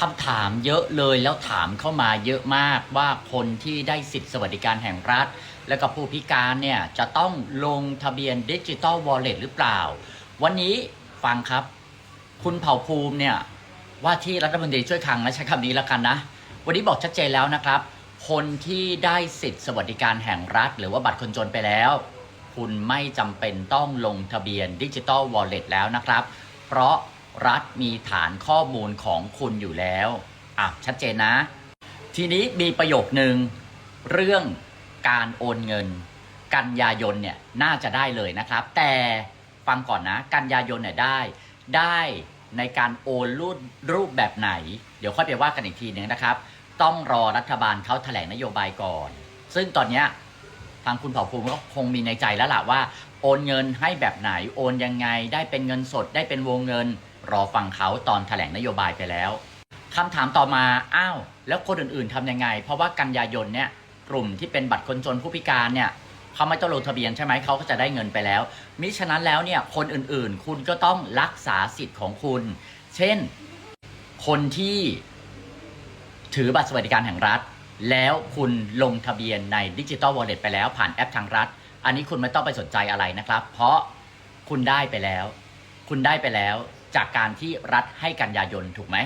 คำถามเยอะเลยแล้วถามเข้ามาเยอะมากว่าคนที่ได้สิทธิสวัสดิการแห่งรัฐ และก็ผู้พิการเนี่ยจะต้องลงทะเบียนดิจิ t a ลวอลเล็ตหรือเปล่า วันนี้ฟังครับ คุณเผ่าภูมิเนี่ยว่าที่รัฐมนตรีช่วยคลังนะใช้คำนี้แล้วกันนะ วันนี้บอกชัดเจนแล้วนะครับ คนที่ได้สิทธิสวัสดิการแห่งรัฐ หรือว่าบัตรคนจนไปแล้ว คุณไม่จำเป็นต้องลงทะเบียนดิจิ t a ลวอลเล็ตแล้วนะครับ เพราะ รัฐมีฐานข้อมูลของคุณอยู่แล้วอะชัดเจนนะ ทีนี้มีประโยคนึงเรื่องการโอนเงิน กันยายนเนี่ยน่าจะได้เลยนะครับ แต่ฟังก่อนนะ กันยายนเนี่ยได้ได้ในการโอนรูปรูปแบบไหน เดี๋ยวค่อยไปว่ากันอีกทีนึงนะครับ ต้องรอรัฐบาลเขาแถลงนโยบายก่อน ซึ่งตอนเนี้ยทางคุณเผ่าภูมิก็คงมีในใจแล้วล่ะว่า โอนเงินให้แบบไหน โอนยังไง ได้เป็นเงินสด ได้เป็นวงเงิน รอฟังเขาตอนแถลงนโยบายไปแล้วคำถามต่อมาอ้าวแล้วคนอื่นๆทำยังไง เพราะว่ากันยายนเนี่ยกลุ่มที่เป็นบัตรคนจนผู้พิการเนี่ยเขาไม่ต้องลงทะเบียนใช่ไหมเขาก็จะได้เงินไปแล้ว มิฉะนั้นแล้วเนี่ยคนอื่นๆ คุณก็ต้องรักษาสิทธิ์ของคุณ เช่น คนที่ถือบัตรสวัสดิการแห่งรัฐ แล้วคุณลงทะเบียนในดิจิ t a ลวอลเล็ตไปแล้วผ่านแอปทางรัฐ อันนี้คุณไม่ต้องไปสนใจอะไรนะครับ เพราะคุณได้ไปแล้ว คุณได้ไปแล้ว จากการที่รัฐให้กันยายนถูกไหม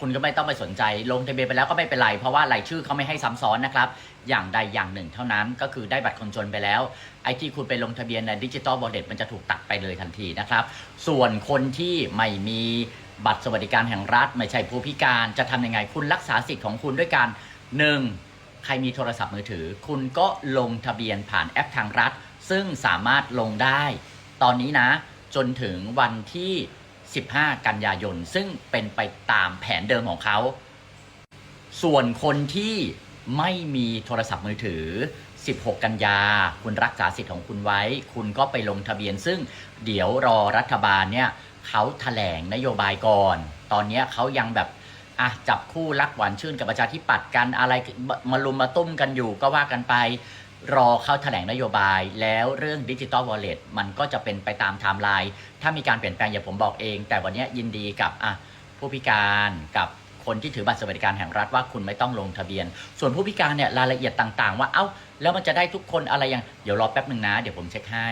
คุณก็ไม่ต้องไปสนใจลงทะเบียนไปแล้วก็ไม่เป็นไร เพราะว่ารายชื่อเขาไม่ให้ซ้ำซ้อนนะครับ อย่างใดอย่างหนึ่งเท่านั้นก็คือได้บัตรคนจนไปแล้ว ไอ้ที่คุณไปลงทะเบียนในดิจิ t a ลวอลเล็ตมันจะถูกตัดไปเลยทันทีนะครับ ส่วนคนที่ไม่มีบัตรสวัสดิการแห่งรัฐ ไม่ใช่ผู้พิการจะทำยังไงคุณรักษาสิทธิ์ของคุณด้วยการหนึ่งใครมีโทรศัพท์มือถือ คุณก็ลงทะเบียนผ่านแอปทางรัฐ ซึ่งสามารถลงได้ ตอนนี้นะ จนถึงวันที่ 15 กันยายน ซึ่งเป็นไปตามแผนเดิมของเขา ส่วนคนที่ไม่มีโทรศัพท์มือถือ 16 กันยา คุณรักษาสิทธิ์ของคุณไว้ คุณก็ไปลงทะเบียน ซึ่งเดี๋ยวรอรัฐบาลเนี่ยเขาแถลงนโยบายก่อน ตอนนี้เขายังแบบอะจับคู่รักหวานชื่นกับประชาธิปัตย์กันอะไรมาลุมมาตุ้มกันอยู่ก็ว่ากันไป รอเข้าแถลงนโยบาย แล้วเรื่องดิจิตอลวอลเล็ตมันก็จะเป็นไปตามไทม์ไลน์ถ้ามีการเปลี่ยนแปลงอย่าผมบอกเอง แต่วันนี้ยินดีกับอะผู้พิการกับคนที่ถือบัตรสวัสดิการแห่งรัฐว่าคุณไม่ต้องลงทะเบียน ส่วนผู้พิการเนี่ยรายละเอียดต่างๆ ว่าเอ้าแล้วมันจะได้ทุกคนอะไรยังเดี๋ยวรอแป๊บหนึ่งนะ เดี๋ยวผมเช็คให้